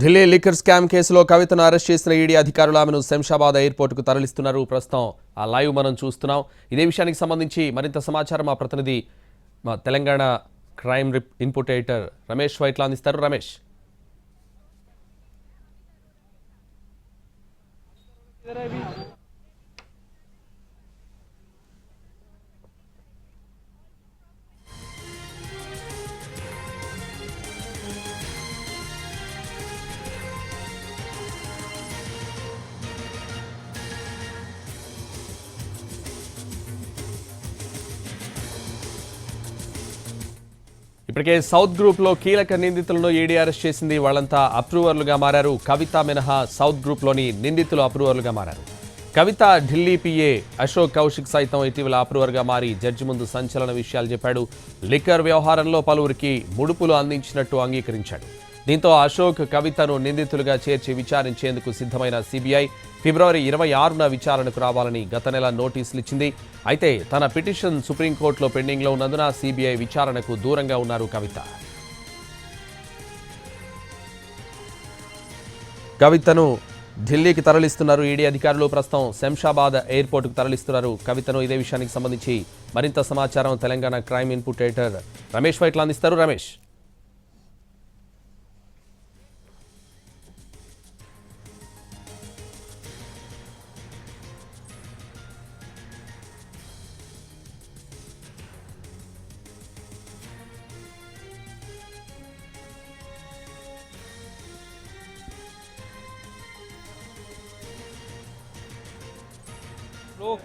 Delhi liquor scam కేసులో కవితను arrest చేసిన ఈడీ అధికారులు ఆమెను శంషాబాద్ ఎయిర్పోర్టుకు తరలిస్తున్నారు. ప్రస్తుతం ఆ లైవ్ మనం చూస్తున్నాం. ఇదే విషయానికి సంబంధించి మరింత సమాచారం మా ప్రతినిధి మా Telangana crime rep input editor Ramesh Vytla అందిస్తారు రమేష్. ఇప్పటికే సౌత్ గ్రూప్లో కీలక నిందితులను ఈడీ అరెస్ట్ చేసింది వాళ్ళంతా అప్రూవర్లుగా మారారు. కవిత మినహా సౌత్ గ్రూప్లోని నిందితులు అప్రూవర్లుగా మారారు. కవిత ఢిల్లీ పిఏ అశోక్ కౌశిక్ సైతం ఇటీవల అప్రూవర్గా మారి జడ్జి ముందు సంచలన విషయాలు చెప్పాడు. లిక్కర్ వ్యవహారంలో పలువురికి ముడుపులు అందించినట్టు అంగీకరించాడు. దీంతో అశోక్ కవితను నిందితులుగా చేర్చి విచారించేందుకు సిద్ధమైన సిబిఐ ఫిబ్రవరి ఇరవై ఆరున విచారణకు రావాలని గత నెల నోటీసులు ఇచ్చింది. అయితే తన పిటిషన్ సుప్రీంకోర్టులో పెండింగ్లో ఉన్నందున సిబిఐ విచారణకు దూరంగా ఉన్నారు కవిత. కవితను ఢిల్లీకి తరలిస్తున్నారు ఈడీ అధికారులు. ప్రస్తుతం శంషాబాద్ ఎయిర్పోర్టుకు తరలిస్తున్నారు కవితను. ఇదే విషయానికి సంబంధించి మరింత సమాచారం Telangana crime input editor Ramesh Vytla అందిస్తారు. రమేష్.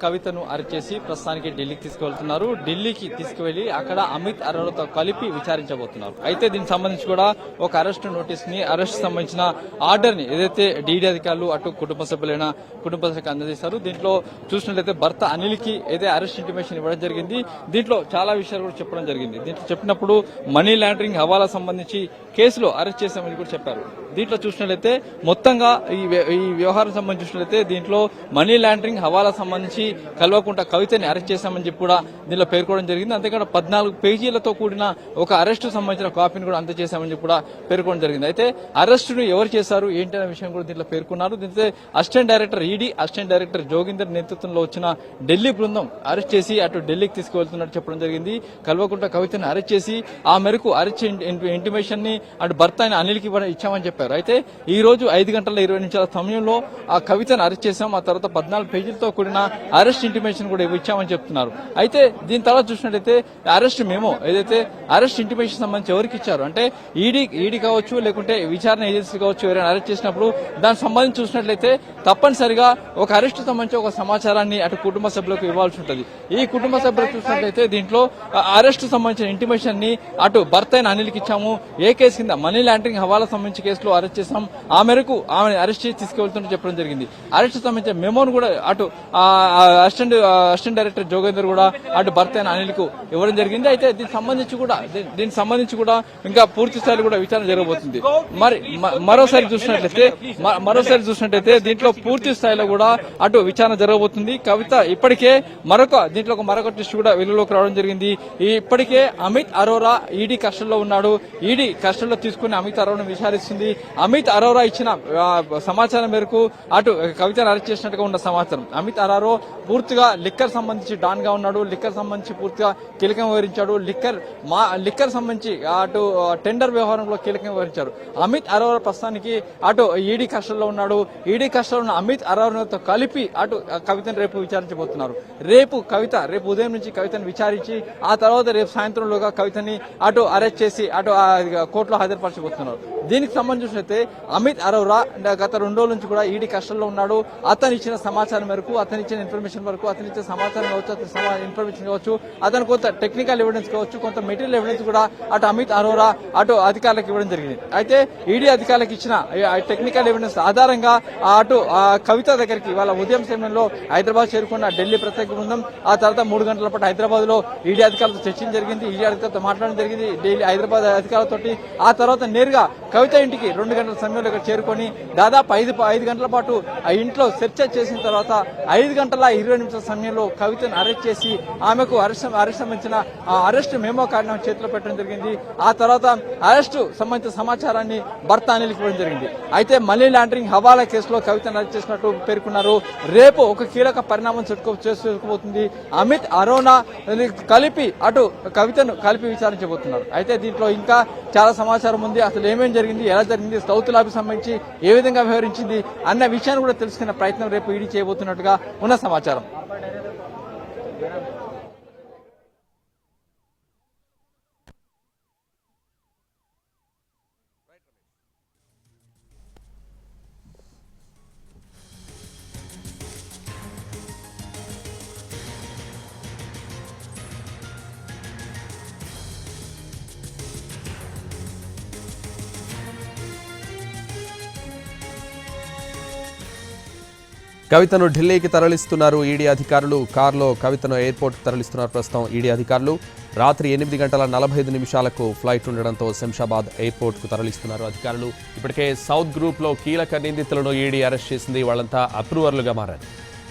కవితను అరెస్ట్ చేసి ప్రస్తుతానికి ఢిల్లీకి తీసుకువెళ్తున్నారు. ఢిల్లీకి తీసుకువెళ్ళి అక్కడ అమిత్ అరోరాతో కలిపి విచారించబోతున్నారు. అయితే దీనికి సంబంధించి కూడా ఒక అరెస్ట్ నోటీస్ని అరెస్ట్ సంబంధించిన ఆర్డర్ని ఏదైతే డీడీ అధికారులు అటు కుటుంబ సభ్యులైన కుటుంబ సభ్యులకు అందజేశారు దీంట్లో చూసినట్లయితే భర్త అనిల్కి ఏదైతే అరెస్ట్ ఇంటిమేషన్ ఇవ్వడం జరిగింది. దీంట్లో చాలా విషయాలు కూడా చెప్పడం జరిగింది. దీంట్లో చెప్పినప్పుడు మనీ లాండరింగ్ హవాలా సంబంధించి కేసులో అరెస్ట్ చేశామని కూడా చెప్పారు. దీంట్లో చూసినట్లయితే మొత్తంగా ఈ వ్య- ఈ వ్యవహారం సంబంధించి చూసినట్లయితే దీంట్లో మనీ లాండరింగ్ హవాలా సంబంధించి కల్వకుంట కవితని అరెస్ట్ చేశామని చెప్పి కూడా దీనిలో పేర్కోవడం జరిగింది. అంతేకాకుండా పద్నాలుగు పేజీలతో కూడిన ఒక అరెస్టు సంబంధించిన కాపీని కూడా అందజేశామని చెప్పి కూడా పేర్కొనడం జరిగింది. అయితే అరెస్టును ఎవరు చేశారు ఏంటి అనే విషయం కూడా దీంట్లో పేర్కొన్నారు. దీంతో assistant director ED assistant director Joginder నేతృత్వంలో వచ్చిన ఢిల్లీ బృందం అరెస్ట్ చేసి అటు ఢిల్లీకి తీసుకువెళ్తున్నట్టు చెప్పడం జరిగింది. కల్వకుంట కవితని అరెస్ట్ చేసి ఆ మేరకు అరెస్ట్ ఇంటిమేషన్ని అటు భర్త అయిన అనిల్కి ఇచ్చామని చెప్పారు. అయితే ఈ రోజు ఐదు గంటల ఇరవై నిమిషాల సమయంలో ఆ కవితను అరెస్ట్ చేశాం. ఆ తర్వాత పద్నాలుగు పేజీలతో కూడిన అరెస్ట్ ఇంటిమేషన్ కూడా ఇచ్చామని చెప్తున్నారు. అయితే దీని తర్వాత చూసినట్లయితే అరెస్ట్ మేము ఏదైతే అరెస్ట్ ఇంటిమేషన్ సంబంధించి ఎవరికి ఇచ్చారు? అంటే ఈడీ ఈడీ కావచ్చు లేకుంటే విచారణ ఏజెన్సీ కావచ్చు ఎవరైనా అరెస్ట్ చేసినప్పుడు దానికి సంబంధించి చూసినట్లయితే తప్పనిసరిగా ఒక అరెస్ట్ సంబంధించి ఒక సమాచారాన్ని అటు కుటుంబ సభ్యులకు ఇవ్వాల్సి ఉంటుంది. ఈ కుటుంబ సభ్యులు చూసినట్లయితే దీంట్లో అరెస్ట్ సంబంధించిన ఇంటిమేషన్ని అటు భర్త అయిన అనిల్కి ఇచ్చాము. ఏ కేసు కింద మనీ లాండరింగ్ హవాలా సంబంధించి కేసులో అరెస్ట్ చేశాం. ఆ మేరకు ఆమెను అరెస్ట్ చేసి తీసుకెళ్తున్నట్టు చెప్పడం జరిగింది. అరెస్ట్ సంబంధించిన మెమోను కూడా అటు అసిస్టెంట్ అసిస్టెంట్ డైరెక్టర్ జోగేందర్ కూడా అటు భర్త అయిన అనిల్కు ఇవ్వడం జరిగింది. అయితే దీనికి సంబంధించి కూడా దీనికి సంబంధించి కూడా ఇంకా పూర్తి స్థాయిలో కూడా విచారణ జరగబోతుంది. మరి మరోసారి చూసినట్లయితే మరోసారి చూసినట్లయితే దీంట్లో పూర్తి స్థాయిలో కూడా అటు విచారణ జరగబోతుంది. కవిత ఇప్పటికే మరొక దీంట్లో ఒక మరొక టెస్ట్ కూడా వెలుగులోకి రావడం జరిగింది. ఇప్పటికే అమిత్ అరోరా ఈడీ కస్టడీలో ఉన్నాడు. ఈడీ కస్టడీలో తీసుకుని అమిత్ అరోరాను విచారిస్తుంది. అమిత్ అరోరా ఇచ్చిన సమాచారం మేరకు అటు కవితను అరెస్ట్ చేసినట్టుగా ఉన్న సమాచారం. అమిత్ అరారో పూర్తిగా లిక్కర్ సంబంధించి డాన్గా ఉన్నాడు. లిక్కర్ సంబంధించి పూర్తిగా కీలకం వివరించాడు. లిక్కర్ మా లిక్కర్ సంబంధించి అటు టెండర్ వ్యవహారంలో కీలకం వివరించారు అమిత్ అరోరా ప్రస్తుతానికి అటు ఈడీ కస్టడీలో ఉన్నాడు. ఈడీ కస్టడీలో ఉన్న అమిత్ అరోరాతో కలిపి అటు కవితను రేపు విచారించబోతున్నారు. రేపు కవిత రేపు ఉదయం నుంచి కవితను విచారించి ఆ తర్వాత రేపు సాయంత్రంలోగా కవితని అటు అరెస్ట్ చేసి అటు ఆ, కోర్టులో హాజరుపరచబోతున్నారు. దీనికి సంబంధించినైతే అమిత్ అరోరా గత రెండు రోజుల నుంచి కూడా ఈడీ కష్టంలో ఉన్నాడు. అతను ఇచ్చిన సమాచారం మేరకు అతను ఇచ్చిన ఇన్ఫర్మేషన్ వరకు అతను ఇచ్చిన సమాచారం కావచ్చు అతని ఇన్ఫర్మేషన్ కావచ్చు అతను కొంత టెక్నికల్ ఎవిడెన్స్ కావచ్చు కొంత మెటీరియల్ ఎవిడెన్స్ కూడా అటు అమిత్ అరోరా అటు అధికారులకు ఇవ్వడం జరిగింది. అయితే ఈడీ అధికారులకు ఇచ్చిన టెక్నికల్ ఎవిడెన్స్ ఆధారంగా అటు ఆ కవిత దగ్గరికి ఇవాళ ఉదయం సమయంలో హైదరాబాద్ చేరుకున్న ఢిల్లీ ప్రత్యేక బృందం ఆ తర్వాత మూడు గంటల పాటు హైదరాబాద్లో ఈడీ అధికారులతో చర్చించ జరిగింది ఈడీ అధికారులతో మాట్లాడడం జరిగింది. ఢిల్లీ హైదరాబాద్ అధికారులతో ఆ తర్వాత నేరుగా కవిత ఇంటికి రెండు గంటల సమయంలో ఇక్కడ చేరుకొని దాదాపు ఐదు ఐదు గంటల పాటు ఆ ఇంట్లో సెర్చ్ చేసిన తర్వాత ఐదు గంటల ఇరవై నిమిషాల సమయంలో కవితను అరెస్ట్ చేసి ఆమెకు అరెస్ట్ అరెస్ట్ సంబంధించిన ఆ అరెస్ట్ మెమో కారణం చేతిలో పెట్టడం జరిగింది. ఆ తర్వాత అరెస్ట్ సంబంధించిన సమాచారాన్ని భర్త అనిల్కి ఇవ్వడం జరిగింది. అయితే మనీ లాండరింగ్ హవాలా కేసులో కవితను అరెస్ట్ చేసినట్టు పేర్కొన్నారు. రేపు ఒక కీలక పరిణామం చుట్టుకో చేసుకోబోతుంది. అమిత్ అరోనా కలిపి అటు కవితను కలిపి విచారించబోతున్నారు. అయితే దీంట్లో ఇంకా చాలా సమాచారం సమాచారం ఉంది అసలు ఏమేమి జరిగింది ఎలా జరిగింది సౌత్ ల్యాబ్ సంబంధించి ఏ విధంగా వ్యవహరించింది అన్న విషయాన్ని కూడా తెలుసుకునే ప్రయత్నం రేపు ఈడీ చేయబోతున్నట్టుగా ఉన్న సమాచారం. కవితను ఢిల్లీకి తరలిస్తున్నారు ఈడీ అధికారులు. కారులో కవితను ఎయిర్పోర్ట్ తరలిస్తున్నారు ప్రస్తుతం ఈడీ అధికారులు. రాత్రి ఎనిమిది గంటల నలభై ఐదు నిమిషాలకు ఫ్లైట్ ఉండడంతో శంషాబాద్ ఎయిర్పోర్ట్కు తరలిస్తున్నారు అధికారులు. ఇప్పటికే సౌత్ గ్రూప్లో కీలక నిందితులను ఈడీ అరెస్ట్ చేసింది వాళ్ళంతా అప్రూవర్లుగా మారారు.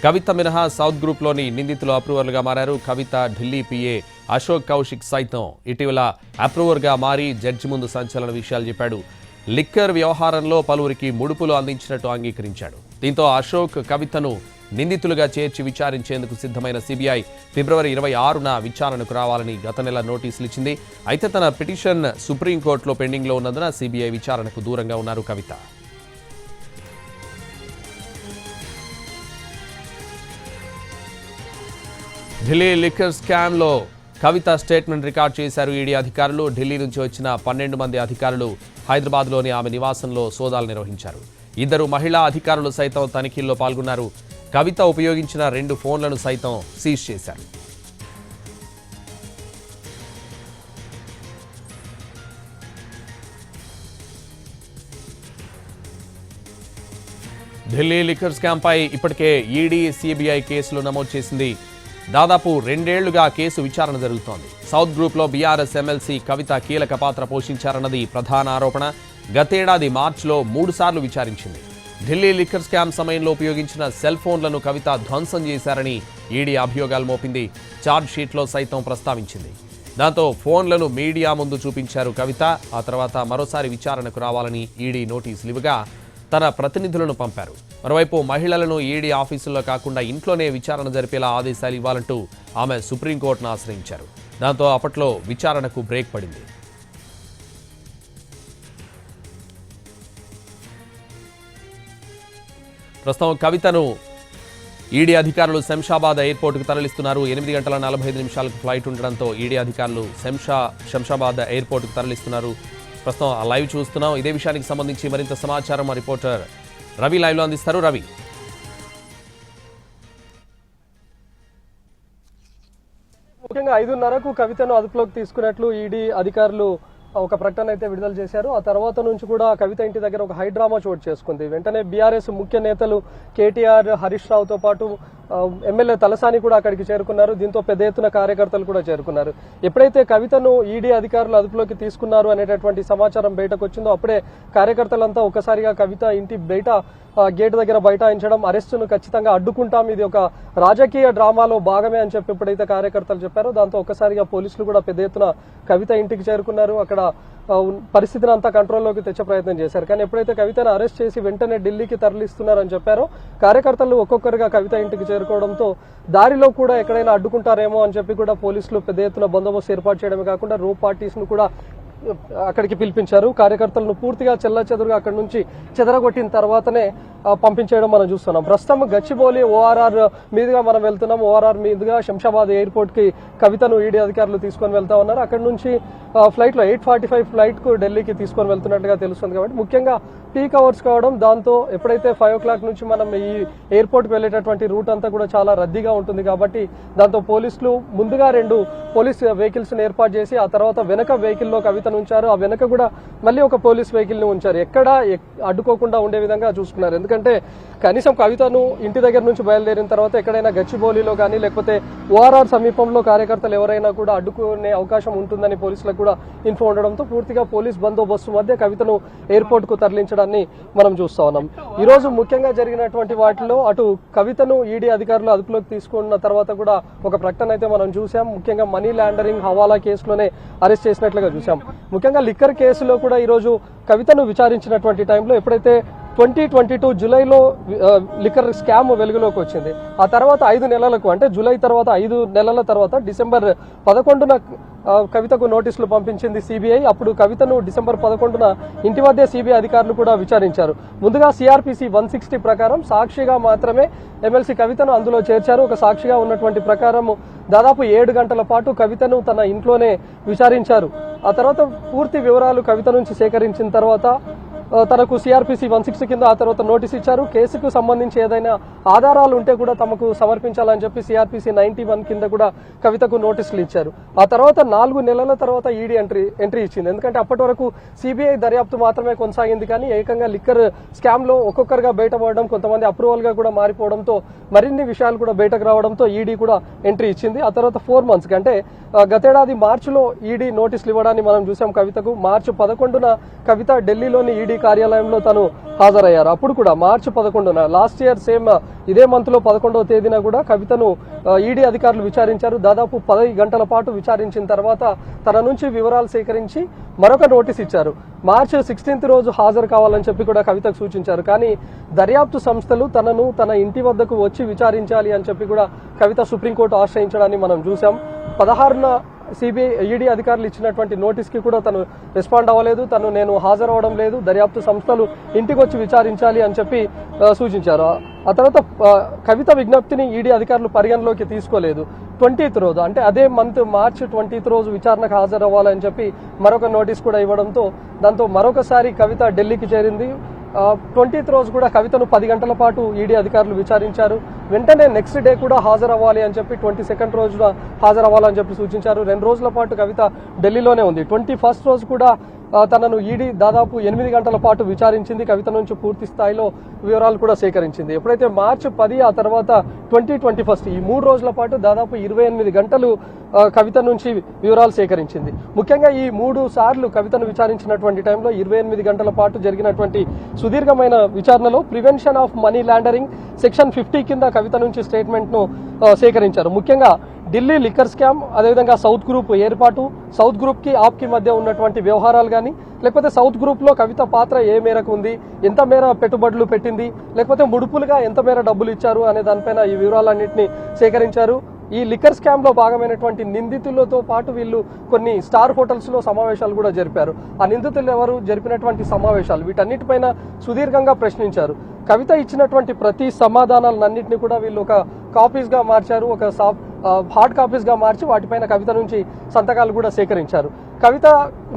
కవిత మినహా సౌత్ గ్రూప్లోని నిందితులు అప్రూవర్లుగా మారారు. కవిత ఢిల్లీ పిఏ అశోక్ కౌశిక్ సైతం ఇటీవల అప్రూవర్గా మారి జడ్జి ముందు సంచలన విషయాలు చెప్పాడు. లిక్కర్ వ్యవహారంలో పలువురికి ముడుపులు అందించినట్టు అంగీకరించాడు. దీంతో అశోక్ కవితను నిందితులుగా చేర్చి విచారించేందుకు సిద్ధమైన సిబిఐ ఫిబ్రవరి ఇరవై ఆరున విచారణకు రావాలని గత నెల నోటీసులు ఇచ్చింది. అయితే తన పిటిషన్ సుప్రీంకోర్టులో పెండింగ్లో ఉన్నందున సిబిఐ విచారణకు దూరంగా ఉన్నారు కవిత. ఢిల్లీ లిక్కర్ స్కామ్లో కవిత స్టేట్మెంట్ రికార్డ్ చేశారు ఈడీ అధికారులు. ఢిల్లీ నుంచి వచ్చిన పన్నెండు మంది అధికారులు హైదరాబాద్లోని ఆమె నివాసంలో సోదాలు నిర్వహించారు. ఇద్దరు మహిళా అధికారులు సైతం తనిఖీల్లో పాల్గొన్నారు. కవిత ఉపయోగించిన రెండు ఫోన్లను సైతం సీజ్ చేశారు. ఢిల్లీ లిక్కర్ స్కామ్పై ఇప్పటికే ఈడీ సిబిఐ కేసులు నమోదు చేసింది. దాదాపు రెండేళ్ళుగా కేసు విచారణ జరుగుతోంది. సౌత్ గ్రూప్లో బీఆర్ఎస్ ఎమ్మెల్సీ కవిత కీలక పాత్ర పోషించారన్నది ప్రధాన ఆరోపణ. గతేడాది మార్చిలో మూడుసార్లు విచారించింది. ఢిల్లీ లిక్కర్ స్కామ్ సమయంలో ఉపయోగించిన సెల్ ఫోన్లను కవిత ధ్వంసం చేశారని ఈడీ అభియోగాలు మోపింది. ఛార్జ్ షీట్లో సైతం ప్రస్తావించింది. దాంతో ఫోన్లను మీడియా ముందు చూపించారు కవిత. ఆ తర్వాత మరోసారి విచారణకు రావాలని ఈడీ నోటీసులు ఇవ్వగా తన ప్రతినిధులను పంపారు. మరోవైపు మహిళలను ఈడీ ఆఫీసుల్లో కాకుండా ఇంట్లోనే విచారణ జరిపేలా ఆదేశాలు ఇవ్వాలంటూ ఆమె సుప్రీంకోర్టును ఆశ్రయించారు. దాంతో అప్పట్లో విచారణకు బ్రేక్ పడింది. ప్రస్తుతం కవితను ఈడీ అధికారులు శంషాబాద్ ఎయిర్పోర్టుకు తరలిస్తున్నారు. ఎనిమిది గంటల నలభై ఐదు నిమిషాలకు ఫ్లైట్ ఉండడంతో ఈడీ అధికారులు శంషా శంషాబాద్ ఎయిర్పోర్టుకు తరలిస్తున్నారు. ప్రస్తుతం ఆ లైవ్ చూస్తున్నాం. ఇదే విషయానికి సంబంధించి మరింత సమాచారం మా రిపోర్టర్ రవి లైవ్లో అందిస్తారు. రవి. ముఖ్యంగా ఐదున్నరకు కవితను అదుపులోకి తీసుకున్నట్లు ఈడీ అధికారులు ఒక ప్రకటన అయితే విడుదల చేశారు. ఆ తర్వాత నుంచి కూడా కవిత ఇంటి దగ్గర ఒక హైడ్రామా చోటు చేసుకుంది. వెంటనే బీఆర్ఎస్ ముఖ్య నేతలు కేటీఆర్ హరీష్ రావుతో పాటు ఎమ్మెల్యే తలసాని కూడా అక్కడికి చేరుకున్నారు. దీంతో పెద్ద ఎత్తున కార్యకర్తలు కూడా చేరుకున్నారు. ఎప్పుడైతే కవితను ఈడీ అధికారులు అదుపులోకి తీసుకున్నారు అనేటటువంటి సమాచారం బయటకు వచ్చిందో అప్పుడే కార్యకర్తలంతా ఒకసారిగా కవిత ఇంటి బయట గేట్ దగ్గర బైఠాయించడం అరెస్టును ఖచ్చితంగా అడ్డుకుంటాం. ఇది ఒక రాజకీయ డ్రామాలో భాగమే అని చెప్పి ఎప్పుడైతే కార్యకర్తలు చెప్పారో. దాంతో ఒక్కసారిగా పోలీసులు కూడా పెద్ద ఎత్తున కవిత ఇంటికి చేరుకున్నారు. అక్కడ అక్కడ పరిస్థితిని అంతా కంట్రోల్లోకి తెచ్చే ప్రయత్నం చేశారు. కానీ ఎప్పుడైతే కవితను అరెస్ట్ చేసి వెంటనే ఢిల్లీకి తరలిస్తున్నారని చెప్పారో కార్యకర్తలు ఒక్కొక్కరిగా కవిత ఇంటికి చేరుకోవడంతో దారిలో కూడా ఎక్కడైనా అడ్డుకుంటారేమో అని చెప్పి కూడా పోలీసులు పెద్ద ఎత్తున బందోబస్తు ఏర్పాటు చేయడమే కాకుండా రో పార్టీస్ను కూడా అక్కడికి పిలిపించారు. కార్యకర్తలను పూర్తిగా చెల్లా చెదరుగా అక్కడి నుంచి చెదరగొట్టిన తర్వాతనే పంపించేయడం మనం చూస్తున్నాం. ప్రస్తుతం గచ్చిబౌలి ఓఆర్ఆర్ మీదుగా మనం వెళ్తున్నాం. ఓఆర్ఆర్ మీదుగా శంషాబాద్ ఎయిర్పోర్ట్కి కవితను ఈడీ అధికారులు తీసుకొని వెళ్తా ఉన్నారు. అక్కడి నుంచి ఫ్లైట్లో ఎయిట్ ఫార్టీ ఫైవ్ ఫ్లైట్కు ఢిల్లీకి తీసుకొని వెళ్తున్నట్టుగా తెలుస్తుంది కాబట్టి ముఖ్యంగా పీక్ అవర్స్ కావడం దాంతో ఎప్పుడైతే ఫైవ్ ఓ క్లాక్ నుంచి మనం ఈ ఎయిర్పోర్ట్కి వెళ్ళేటటువంటి రూట్ అంతా కూడా చాలా రద్దీగా ఉంటుంది కాబట్టి దాంతో పోలీసులు ముందుగా రెండు పోలీస్ వెహికల్స్ ఏర్పాటు చేసి ఆ తర్వాత వెనక వెహికల్లో కవితను ఉంచారు. ఆ వెనక కూడా మళ్ళీ ఒక పోలీస్ వెహికల్ని ఉంచారు. ఎక్కడ అడ్డుకోకుండా ఉండే విధంగా చూసుకున్నారు. ఎందుకంటే కనీసం కవితను ఇంటి దగ్గర నుంచి బయలుదేరిన తర్వాత ఎక్కడైనా గచ్చిబౌలిలో కానీ లేకపోతే ఓఆర్ఆర్ సమీపంలో కార్యకర్తలు ఎవరైనా కూడా అడ్డుకునే అవకాశం ఉంటుందని పోలీసులకు కూడా ఇన్ఫో ఉండడంతో పూర్తిగా పోలీస్ బందోబస్తు మధ్య కవితను ఎయిర్పోర్ట్కు తరలించడాన్ని మనం చూస్తా ఉన్నాం. ఈ రోజు ముఖ్యంగా జరిగినటువంటి వాటిలో అటు కవితను ఈడీ అధికారులు అదుపులోకి తీసుకున్న తర్వాత కూడా ఒక ప్రకటన అయితే మనం చూసాం ముఖ్యంగా మనీ లాండరింగ్ హవాలా కేసులోనే అరెస్ట్ చేసినట్లుగా చూసాం ముఖ్యంగా లిక్కర్ కేసులో కూడా ఈ రోజు కవితను విచారించినటువంటి టైంలో ఎప్పుడైతే ట్వంటీ ట్వంటీ టూ జూలైలో లిక్కర్ స్కామ్ వెలుగులోకి వచ్చింది. ఆ తర్వాత ఐదు నెలలకు అంటే జూలై తర్వాత ఐదు నెలల తర్వాత డిసెంబర్ పదకొండున కవితకు నోటీసులు పంపించింది సిబిఐ. అప్పుడు కవితను డిసెంబర్ పదకొండున ఇంటి వద్దే సిబిఐ అధికారులు కూడా విచారించారు. ముందుగా సిఆర్పిసి వన్ సిక్స్టీ ప్రకారం సాక్షిగా మాత్రమే ఎమ్మెల్సీ కవితను అందులో చేర్చారు. ఒక సాక్షిగా ఉన్నటువంటి ప్రకారం దాదాపు ఏడు గంటల పాటు కవితను తన ఇంట్లోనే విచారించారు. ఆ తర్వాత పూర్తి వివరాలు కవిత నుంచి సేకరించిన తర్వాత తనకు సిఆర్పిసి వన్ సిక్స్టీ కింద ఆ తర్వాత నోటీస్ ఇచ్చారు. కేసుకు సంబంధించి ఏదైనా ఆధారాలు ఉంటే కూడా తమకు సమర్పించాలని చెప్పి సిఆర్పిసి నైన్టీ వన్ కింద కూడా కవితకు నోటీసులు ఇచ్చారు. ఆ తర్వాత నాలుగు నెలల తర్వాత ఈడీ ఎంట్రీ ఎంట్రీ ఇచ్చింది. ఎందుకంటే అప్పటి వరకు సిబిఐ దర్యాప్తు మాత్రమే కొనసాగింది కానీ ఏకంగా లిక్కర్ స్కామ్లో ఒక్కొక్కరుగా బయటపడడం కొంతమంది అప్రూవల్గా కూడా మారిపోవడంతో మరిన్ని విషయాలు కూడా బయటకు రావడంతో ఈడీ కూడా ఎంట్రీ ఇచ్చింది. ఆ తర్వాత ఫోర్ మంత్స్ అంటే గతేడాది మార్చిలో ఈడీ నోటీసులు ఇవ్వడాన్ని మనం చూసాం కవితకు. మార్చి పదకొండున కవిత ఢిల్లీలోని ఈడీ కార్యాలయంలో తను హాజరయ్యారు. అప్పుడు కూడా మార్చి పదకొండున లాస్ట్ ఇయర్ సేమ్ ఇదే మంత్లో పదకొండవ తేదీన కూడా కవితను ఈడీ అధికారులు విచారించారు. దాదాపు పది గంటల పాటు విచారించిన తర్వాత తన నుంచి వివరాలు సేకరించి మరొక నోటీస్ ఇచ్చారు. మార్చి సిక్స్టీన్త్ రోజు హాజరు కావాలని చెప్పి కూడా కవితకు సూచించారు. కానీ దర్యాప్తు సంస్థలు తనను తన ఇంటి వద్దకు వచ్చి విచారించాలి అని చెప్పి కూడా కవిత సుప్రీంకోర్టు ఆశ్రయించడాన్ని మనం చూసాం పదహారున సిబిఐ ఈడీ అధికారులు ఇచ్చినటువంటి నోటీస్కి కూడా తను రెస్పాండ్ అవ్వలేదు తను నేను హాజరవడం లేదు దర్యాప్తు సంస్థలు ఇంటికి వచ్చి విచారించాలి అని చెప్పి సూచించారు. ఆ- తర్వాత కవిత విజ్ఞప్తిని ఈడీ అధికారులు పరిగణలోకి తీసుకోలేదు. ట్వంటీత్ రోజు అంటే అదే మంత్ మార్చ్ ట్వంటీత్ రోజు విచారణకు హాజరవ్వాలని చెప్పి మరొక నోటీస్ కూడా ఇవ్వడంతో దాంతో మరొకసారి కవిత ఢిల్లీకి చేరింది. ట్వంటీత్ రోజు కూడా కవితను పది గంటల పాటు ఈడీ అధికారులు విచారించారు. వెంటనే నెక్స్ట్ డే కూడా హాజరవ్వాలి అని చెప్పి ట్వంటీ సెకండ్ రోజున హాజరవ్వాలని చెప్పి సూచించారు. రెండు రోజుల పాటు కవిత ఢిల్లీలోనే ఉంది. ట్వంటీ ఫస్ట్ రోజు కూడా తనను ఈడీ దాదాపు ఎనిమిది గంటల పాటు విచారించింది. కవిత నుంచి పూర్తి స్థాయిలో వివరాలు కూడా సేకరించింది. ఎప్పుడైతే మార్చి పది ఆ తర్వాత ట్వంటీ ట్వంటీ ఫస్ట్ ఈ మూడు రోజుల పాటు దాదాపు ఇరవై ఎనిమిది గంటలు కవిత నుంచి వివరాలు సేకరించింది. ముఖ్యంగా ఈ మూడు సార్లు కవితను విచారించినటువంటి టైంలో ఇరవై ఎనిమిది గంటల పాటు జరిగినటువంటి సుదీర్ఘమైన విచారణలో prevention of money laundering section fifty కింద కవిత నుంచి స్టేట్మెంట్ను సేకరించారు. ముఖ్యంగా ఢిల్లీ లిక్కర్ స్కామ్ అదేవిధంగా సౌత్ గ్రూప్ ఏర్పాటు సౌత్ గ్రూప్కి ఆప్కి మధ్య ఉన్నటువంటి వ్యవహారాలు కానీ లేకపోతే సౌత్ గ్రూప్లో కవిత పాత్ర ఏ మేరకు ఉంది ఎంత మేర పెట్టుబడులు పెట్టింది లేకపోతే ముడుపులుగా ఎంత మేర డబ్బులు ఇచ్చారు అనే దానిపైన ఈ వివరాలన్నింటినీ సేకరించారు. ఈ లిక్కర్ స్కామ్లో భాగమైనటువంటి నిందితులతో పాటు వీళ్ళు కొన్ని స్టార్ హోటల్స్లో సమావేశాలు కూడా జరిపారు. ఆ నిందితులు ఎవరు? జరిపినటువంటి సమావేశాలు. వీటన్నిటిపైన సుదీర్ఘంగా ప్రశ్నించారు. కవిత ఇచ్చినటువంటి ప్రతి సమాధానాలన్నింటినీ కూడా వీళ్ళు ఒక కాపీస్గా మార్చారు. ఒక సాఫ్ట్ హార్డ్ కాపీస్గా మార్చి వాటిపైన కవిత నుంచి సంతకాలు కూడా సేకరించారు. కవిత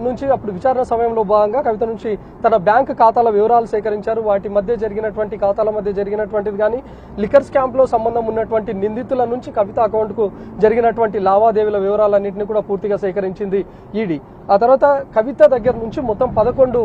నుంచి అప్పుడు విచారణ సమయంలో భాగంగా కవిత నుంచి తన బ్యాంక్ ఖాతాల వివరాలు సేకరించారు. వాటి మధ్య జరిగినటువంటి ఖాతాల మధ్య జరిగినటువంటిది కానీ లిక్కర్ స్కామ్లో సంబంధం ఉన్నటువంటి నిందితుల నుంచి కవిత అకౌంట్కు జరిగినటువంటి లావాదేవీల వివరాలన్నింటినీ కూడా పూర్తిగా సేకరించింది ఈడీ. ఆ తర్వాత కవిత దగ్గర నుంచి మొత్తం పదకొండు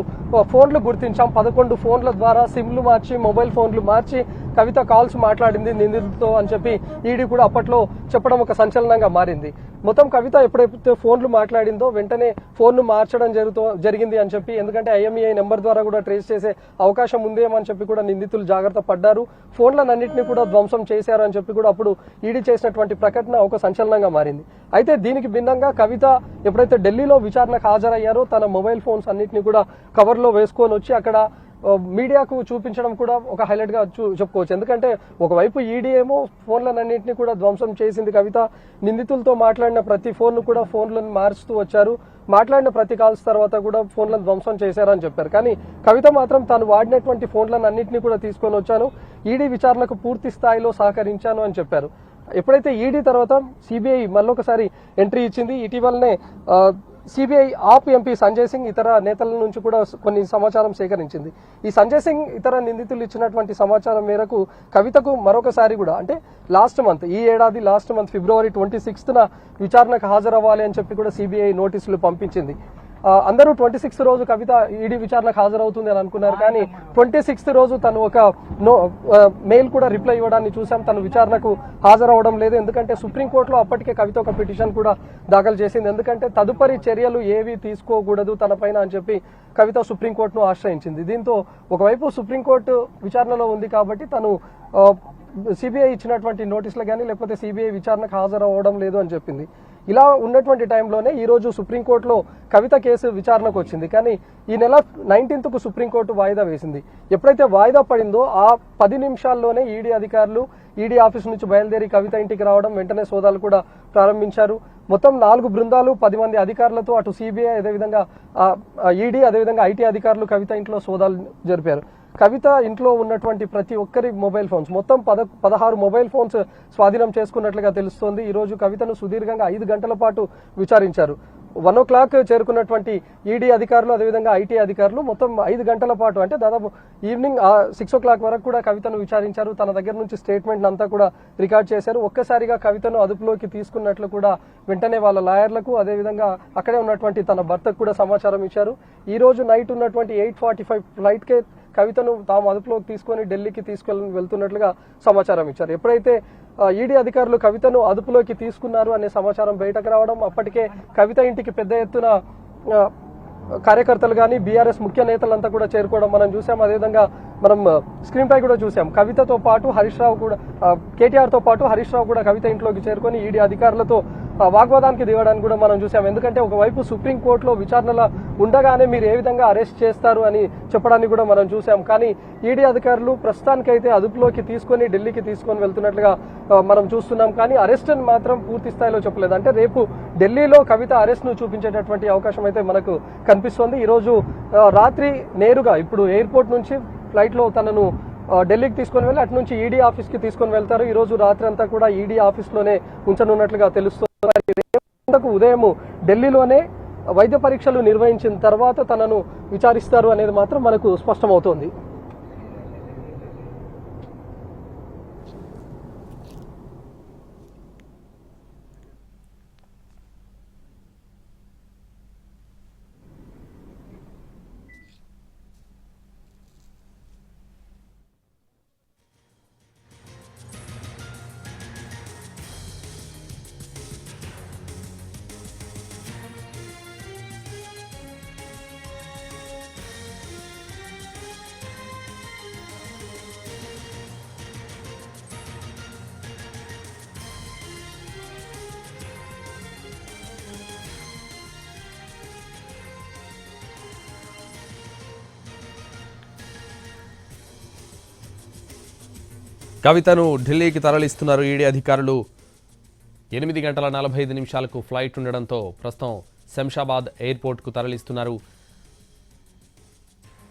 ఫోన్లు గుర్తించాం. పదకొండు ఫోన్ల ద్వారా సిమ్లు మార్చి మొబైల్ ఫోన్లు మార్చి కవిత కాల్స్ మాట్లాడింది నిందితులతో అని చెప్పి ఈడీ కూడా అప్పట్లో చెప్పడం ఒక సంచలనంగా మారింది. మొత్తం కవిత ఎప్పుడైతే ఫోన్లు మాట్లాడిందో వెంటనే ఫోన్ను మార్చడం జరుగుతూ జరిగింది అని చెప్పి ఎందుకంటే ఐఎంఈఐ నెంబర్ ద్వారా కూడా ట్రేస్ చేసే అవకాశం ఉందేమో అని చెప్పి కూడా నిందితులు జాగ్రత్త పడ్డారు. ఫోన్లన్నింటినీ కూడా ధ్వంసం చేశారు అని చెప్పి కూడా అప్పుడు ఈడీ చేసినటువంటి ప్రకటన ఒక సంచలనంగా మారింది. అయితే దీనికి భిన్నంగా కవిత ఎప్పుడైతే ఢిల్లీలో విచారణకు హాజరయ్యారో తన మొబైల్ ఫోన్స్ అన్నింటినీ కూడా కవర్లో వేసుకొని వచ్చి అక్కడ మీడియాకు చూపించడం కూడా ఒక హైలైట్గా చూ- చెప్పుకోవచ్చు. ఎందుకంటే ఒకవైపు ఈడీ ఏమో ఫోన్లన్నింటినీ కూడా ధ్వంసం చేసింది కవిత. నిందితులతో మాట్లాడిన ప్రతి ఫోన్ కూడా ఫోన్లను మారుస్తూ వచ్చారు. మాట్లాడిన ప్రతి కాల్స్ తర్వాత కూడా ఫోన్లను ధ్వంసం చేశారని చెప్పారు. కానీ కవిత మాత్రం తాను వాడినటువంటి ఫోన్లను అన్నింటినీ కూడా తీసుకొని వచ్చాను. ఈడీ విచారణకు పూర్తి స్థాయిలో సహకరించాను అని చెప్పారు. ఎప్పుడైతే ఈడీ తర్వాత సిబిఐ మళ్ళొకసారి ఎంట్రీ ఇచ్చింది ఇటీవలనే సిబిఐ ఆప్ ఎంపీ సంజయ్ సింగ్ ఇతర నేతల నుంచి కూడా కొన్ని సమాచారం సేకరించింది. ఈ సంజయ్ సింగ్ ఇతర నిందితులు ఇచ్చినటువంటి సమాచారం మేరకు కవితకు మరొకసారి కూడా అంటే లాస్ట్ మంత్ ఈ ఏడాది లాస్ట్ మంత్ ఫిబ్రవరి ట్వంటీ సిక్స్త్న విచారణకు హాజరవ్వాలి అని చెప్పి కూడా సిబిఐ నోటీసులు పంపించింది. అందరూ ట్వంటీ సిక్స్త్ రోజు కవిత ఈడీ విచారణకు హాజరవుతుంది అని అనుకున్నారు కానీ ట్వంటీ సిక్స్త్ రోజు తను ఒక నో మెయిల్ కూడా రిప్లై ఇవ్వడాన్ని చూసాం తను విచారణకు హాజరవడం లేదు. ఎందుకంటే సుప్రీంకోర్టులో అప్పటికే కవిత ఒక పిటిషన్ కూడా దాఖలు చేసింది. ఎందుకంటే తదుపరి చర్యలు ఏవి తీసుకోకూడదు తన పైన అని చెప్పి కవిత సుప్రీంకోర్టును ఆశ్రయించింది. దీంతో ఒకవైపు సుప్రీంకోర్టు విచారణలో ఉంది కాబట్టి తను సిబిఐ ఇచ్చినటువంటి నోటీసులు కానీ లేకపోతే సిబిఐ విచారణకు హాజరవ్వడం లేదు అని చెప్పింది. ఇలా ఉన్నటువంటి టైంలోనే ఈ రోజు సుప్రీంకోర్టులో కవిత కేసు విచారణకు వచ్చింది. కానీ ఈ నెల నైన్టీన్త్కు సుప్రీంకోర్టు వాయిదా వేసింది. ఎప్పుడైతే వాయిదా పడిందో ఆ పది నిమిషాల్లోనే ఈడీ అధికారులు ఈడీ ఆఫీస్ నుంచి బయలుదేరి కవిత ఇంటికి రావడం వెంటనే సోదాలు కూడా ప్రారంభించారు. మొత్తం నాలుగు బృందాలు పది మంది అధికారులతో అటు సిబిఐ అదేవిధంగా ఈడీ అదేవిధంగా ఐటీ అధికారులు కవిత ఇంట్లో సోదాలు జరిపారు. కవిత ఇంట్లో ఉన్నటువంటి ప్రతి ఒక్కరి మొబైల్ ఫోన్స్ మొత్తం పద పదహారు మొబైల్ ఫోన్స్ స్వాధీనం చేసుకున్నట్లుగా తెలుస్తోంది. ఈరోజు కవితను సుదీర్ఘంగా ఐదు గంటల పాటు విచారించారు. వన్ ఓ క్లాక్ చేరుకున్నటువంటి ఈడీ అధికారులు అదేవిధంగా ఐటీ అధికారులు మొత్తం ఐదు గంటల పాటు అంటే దాదాపు ఈవినింగ్ సిక్స్ ఓ క్లాక్ వరకు కూడా కవితను విచారించారు. తన దగ్గర నుంచి స్టేట్మెంట్ అంతా కూడా రికార్డ్ చేశారు. ఒక్కసారిగా కవితను అదుపులోకి తీసుకున్నట్లు కూడా వెంటనే వాళ్ళ లాయర్లకు అదేవిధంగా అక్కడే ఉన్నటువంటి తన భర్తకు కూడా సమాచారం ఇచ్చారు. ఈ రోజు నైట్ ఉన్నటువంటి ఎయిట్ ఫార్టీ ఫైవ్ ఫ్లైట్కే కవితను తాము అదుపులోకి తీసుకొని ఢిల్లీకి తీసుకెళ్ళి వెళ్తున్నట్లుగా సమాచారం ఇచ్చారు. ఎప్పుడైతే ఈడీ అధికారులు కవితను అదుపులోకి తీసుకున్నారు అనే సమాచారం బయటకు రావడం అప్పటికే కవిత ఇంటికి పెద్ద ఎత్తున కార్యకర్తలు కానీ బీఆర్ఎస్ ముఖ్య నేతలంతా కూడా చేరుకోవడం మనం చూసాం. అదేవిధంగా మనం స్క్రీన్ పై కూడా చూసాం. కవితతో పాటు హరీష్ రావు కూడా కేటీఆర్తో పాటు హరీష్ రావు కూడా కవిత ఇంట్లోకి చేరుకొని ఈడీ అధికారులతో వాగ్వాదానికి దిగడానికి కూడా మనం చూసాం. ఎందుకంటే ఒకవైపు సుప్రీం కోర్టులో విచారణల ఉండగానే మీరు ఏ విధంగా అరెస్ట్ చేస్తారు అని చెప్పడానికి కూడా మనం చూసాం. కానీ ఈడీ అధికారులు ప్రస్తుతానికైతే అదుపులోకి తీసుకొని ఢిల్లీకి తీసుకొని వెళ్తున్నట్లుగా మనం చూస్తున్నాం. కానీ అరెస్ట్ అని మాత్రం పూర్తి స్థాయిలో చెప్పలేదు. అంటే రేపు ఢిల్లీలో కవిత అరెస్ట్ను చూపించేటటువంటి అవకాశం అయితే మనకు కనిపిస్తోంది. ఈరోజు రాత్రి నేరుగా ఇప్పుడు ఎయిర్పోర్ట్ నుంచి ఫ్లైట్లో తనను ఢిల్లీకి తీసుకొని వెళ్ళి అటు నుంచి ఈడీ ఆఫీస్కి తీసుకొని వెళ్తారు. ఈ రోజు రాత్రి అంతా కూడా ఈడీ ఆఫీస్లోనే ఉంచనున్నట్లుగా తెలుస్తుంది. రేపు ఉదయం ఢిల్లీలోనే వైద్య పరీక్షలు నిర్వహించిన తర్వాత తనను విచారిస్తారు అనేది మాత్రం మనకు స్పష్టమవుతోంది. కవితను ఢిల్లీకి తరలిస్తున్నారు ఈడీ అధికారులు. ఎనిమిది గంటల నలభై ఐదు నిమిషాలకు ఫ్లైట్ ఉండడంతో ప్రస్తుతం శంషాబాద్ ఎయిర్పోర్ట్కు తరలిస్తున్నారు.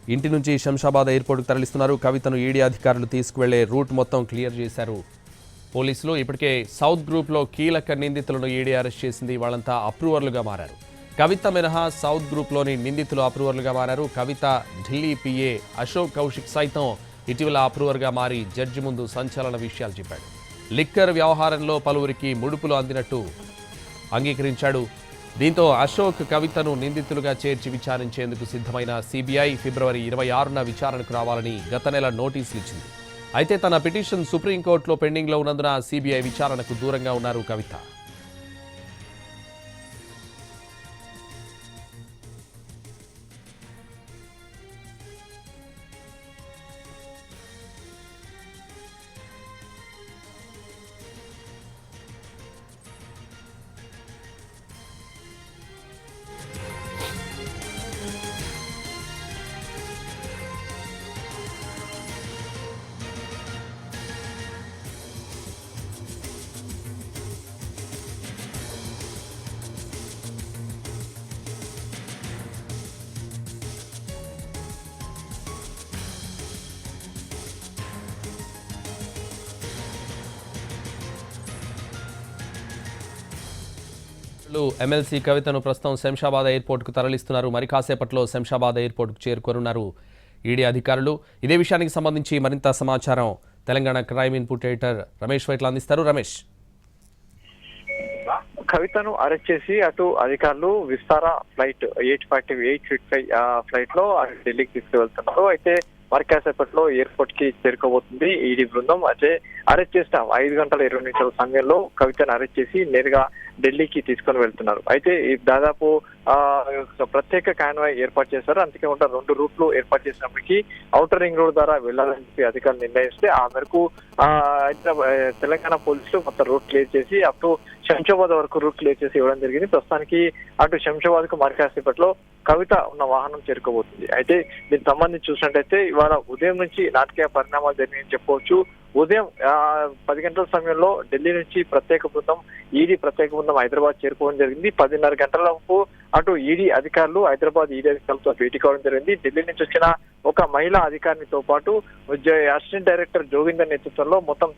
ఇంటి నుంచి శంషాబాద్ ఎయిర్పోర్ట్కు తరలిస్తున్నారు. కవితను ఈడీ అధికారులు తీసుకువెళ్ళే రూట్ మొత్తం క్లియర్ చేశారు. పోలీసులు ఇప్పటికే సౌత్ గ్రూప్లో కీలక నిందితులను ఈడీ అరెస్ట్ చేసింది. వాళ్ళంతా అప్రూవర్లుగా మారారు. కవిత మినహా సౌత్ గ్రూప్లోని నిందితులు అప్రూవర్లుగా మారారు. కవిత ఢిల్లీ పిఏ అశోక్ కౌశిక్ సైతం ఇటీవల అప్రూవర్గా మారి జడ్జి ముందు సంచలన విషయాలు చెప్పాడు. లిక్కర్ వ్యవహారంలో పలువురికి ముడుపులు అందినట్టు అంగీకరించాడు. దీంతో అశోక్ కవితను నిందితులుగా చేర్చి విచారించేందుకు సిద్ధమైన సిబిఐ ఫిబ్రవరి ఇరవై ఆరున విచారణకు రావాలని గత నెల నోటీసులు ఇచ్చింది. అయితే తన పిటిషన్ సుప్రీంకోర్టులో పెండింగ్లో ఉన్నందున సిబిఐ విచారణకు దూరంగా ఉన్నారు కవిత. ఎమ్మెల్సీ కవితను ప్రస్తుతం శంషాబాద్ ఎయిర్పోర్ట్కు తరలిస్తున్నారు. మరి కాసేపట్లో శంషాబాద్ ఎయిర్పోర్ట్కు చేరుకోనున్నారు ఈడీ అధికారులు. ఇదే విషయానికి సంబంధించి మరింత సమాచారం Telangana crime input editor Ramesh Vytla అందిస్తారు. రమేష్. కవితను అరెస్ట్ చేసి అటు అధికారులు Vistara flight eight forty eight fifty five ఫ్లైట్లో అటు ఢిల్లీకి తీసుకువెళ్తున్నారు. అయితే మరి కాసేపట్లో ఎయిర్పోర్ట్కి చేరుకోబోతుంది ఈడీ బృందం. అయితే అరెస్ట్ చేసిన ఐదు గంటల ఇరవై నిమిషాల సమయంలో కవితను అరెస్ట్ చేసి నేరుగా ఢిల్లీకి తీసుకొని వెళ్తున్నారు. అయితే ఈ దాదాపు ప్రత్యేక కాన్వాయ్ ఏర్పాటు చేశారు. అంతేకాకుండా రెండు రూట్లు ఏర్పాటు చేసినప్పటికీ ఔటర్ రింగ్ రోడ్ ద్వారా వెళ్ళాలని చెప్పి అధికారులు నిర్ణయిస్తే ఆ మేరకు తెలంగాణ పోలీసులు మొత్తం రూట్ క్లియర్ చేసి అటు శంషాబాద్ వరకు రూట్ క్లియర్ చేసి ఇవ్వడం జరిగింది. ప్రస్తుతానికి అటు శంషాబాద్కు మరికాసేపట్లో కవిత ఉన్న వాహనం చేరుకోబోతుంది. అయితే దీనికి సంబంధించి చూసినట్టయితే ఇవాళ ఉదయం నుంచి నాటకీయ పరిణామాలు జరిగాయని చెప్పవచ్చు. ఉదయం పది గంటల సమయంలో ఢిల్లీ నుంచి ప్రత్యేక బృందం ఈడీ ప్రత్యేక బృందం హైదరాబాద్ చేరుకోవడం జరిగింది. పదిన్నర గంటలకు అటు ఈడీ అధికారులు హైదరాబాద్ ఈడీ అధికారులతో భేటీ కావడం జరిగింది. ఢిల్లీ నుంచి వచ్చిన ఒక మహిళా అధికారినితో పాటు అసిస్టెంట్ డైరెక్టర్ జోగిందర్ నేతృత్వంలో మొత్తం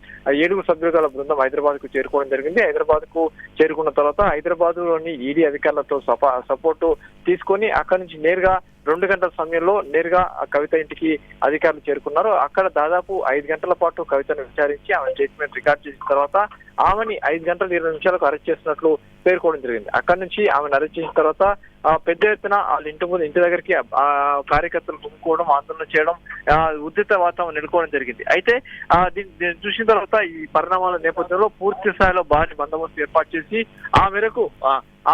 ఏడుగురు సభ్యులు గల బృందం హైదరాబాద్కు చేరుకోవడం జరిగింది. హైదరాబాద్కు చేరుకున్న తర్వాత హైదరాబాద్లోని ఈడీ అధికారులతో సపా సపోర్టు తీసుకొని అక్కడి నుంచి నేరుగా రెండు గంటల సమయంలో నేరుగా ఆ కవిత ఇంటికి అధికారులు చేరుకున్నారు. అక్కడ దాదాపు ఐదు గంటల పాటు కవితను విచారించి ఆమె స్టేట్మెంట్ రికార్డ్ చేసిన తర్వాత ఆమెని ఐదు గంటల ఇరవై నిమిషాలకు అరెస్ట్ చేసినట్లు పేర్కోవడం జరిగింది. అక్కడి నుంచి ఆమెను అరెస్ట్ చేసిన తర్వాత ఆ, పెద్ద ఎత్తున వాళ్ళ ఇంటి ముందు ఇంటి దగ్గరికి కార్యకర్తలు గుమ్ముకోవడం ఆందోళన చేయడం ఉద్రిత వాతావరణం నెలకోవడం జరిగింది. అయితే దీన్ని చూసిన తర్వాత ఈ పరిణామాల నేపథ్యంలో పూర్తి స్థాయిలో భారీ బందోబస్తు ఏర్పాటు చేసి ఆ మేరకు ఆ,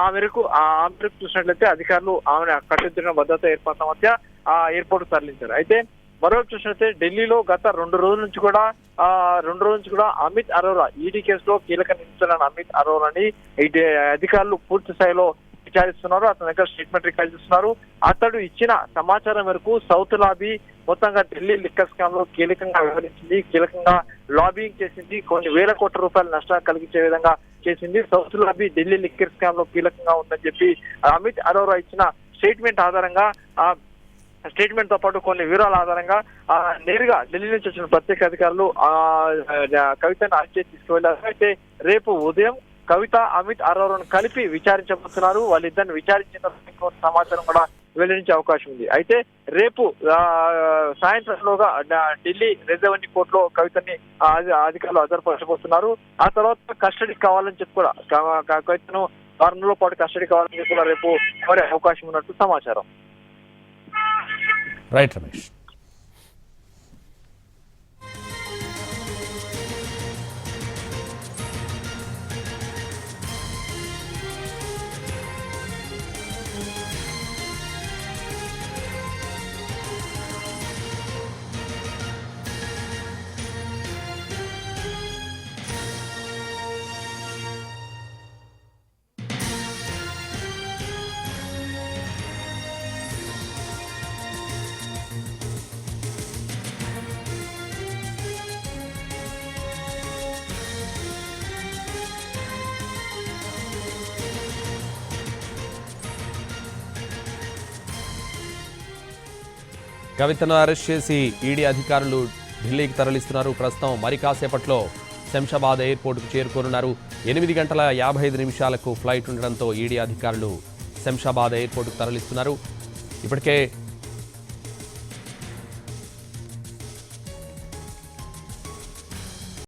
మేరకు ఆ మేరకు చూసినట్లయితే అధికారులు ఆమెను కట్టుదిట్టిన భద్రత ఏర్పాట్ల మధ్య ఆ ఎయిర్పోర్ట్ తరలించారు. అయితే మరొకటి చూసినట్లయితే ఢిల్లీలో గత రెండు రోజుల నుంచి కూడా ఆ రెండు రోజుల నుంచి కూడా అమిత్ అరోరా ఈడీ కేసులో కీలక నిందితులైన అమిత్ అరోరాని ఈ అధికారులు పూర్తి స్థాయిలో విచారిస్తున్నారు. అతని దగ్గర స్టేట్మెంట్ రికార్డ్ చేస్తున్నారు. అతడు ఇచ్చిన సమాచారం మేరకు సౌత్ లాబీ మొత్తంగా ఢిల్లీ లిక్కర్ స్కామ్లో కీలకంగా వ్యవహరించింది. కీలకంగా లాబింగ్ చేసింది. కొన్ని వేల కోట్ల రూపాయల నష్టాలు కలిగించే విధంగా చేసింది. సౌత్ లాబీ ఢిల్లీ లిక్కర్ స్కామ్లో కీలకంగా ఉందని చెప్పి అమిత్ అరోరా ఇచ్చిన స్టేట్మెంట్ ఆధారంగా ఆ స్టేట్మెంట్తో పాటు కొన్ని వివరాల ఆధారంగా నేరుగా ఢిల్లీ నుంచి వచ్చిన ప్రత్యేక అధికారులు ఆ కవితను అరెస్ట్ చేసి తీసుకువెళ్ళారు అయితే రేపు ఉదయం కవిత అమిత్ అరోరాను కలిపి విచారించబోతున్నారు. వాళ్ళిద్దరిని విచారించిన తర్వాత సమాచారం కూడా వెల్లడించే అవకాశం ఉంది. అయితే రేపు సాయంత్రంలోగా ఢిల్లీ రిజర్వ్ కోర్టులో కవితని అధికారులు హాజరుపరచబోతున్నారు. ఆ తర్వాత కస్టడీ కావాలని చెప్పి కూడా కవితను వారం రోజుల పాటు కస్టడీ కావాలని చెప్పి కూడా రేపు కోరే అవకాశం ఉన్నట్టు సమాచారం. రైట్ రమేష్ కవితను అరెస్ట్ చేసి ఈడీ అధికారులు ఢిల్లీకి తరలిస్తున్నారు. ప్రస్తుతం మరి కాసేపట్లో శంషాబాద్ ఎయిర్పోర్టుకు చేరుకోనున్నారు. ఎనిమిది గంటల యాభై ఐదు నిమిషాలకు ఫ్లైట్ ఉండడంతో ఈడీ అధికారులు శంషాబాద్ ఎయిర్పోర్టుకు తరలిస్తున్నారు. ఇప్పటికే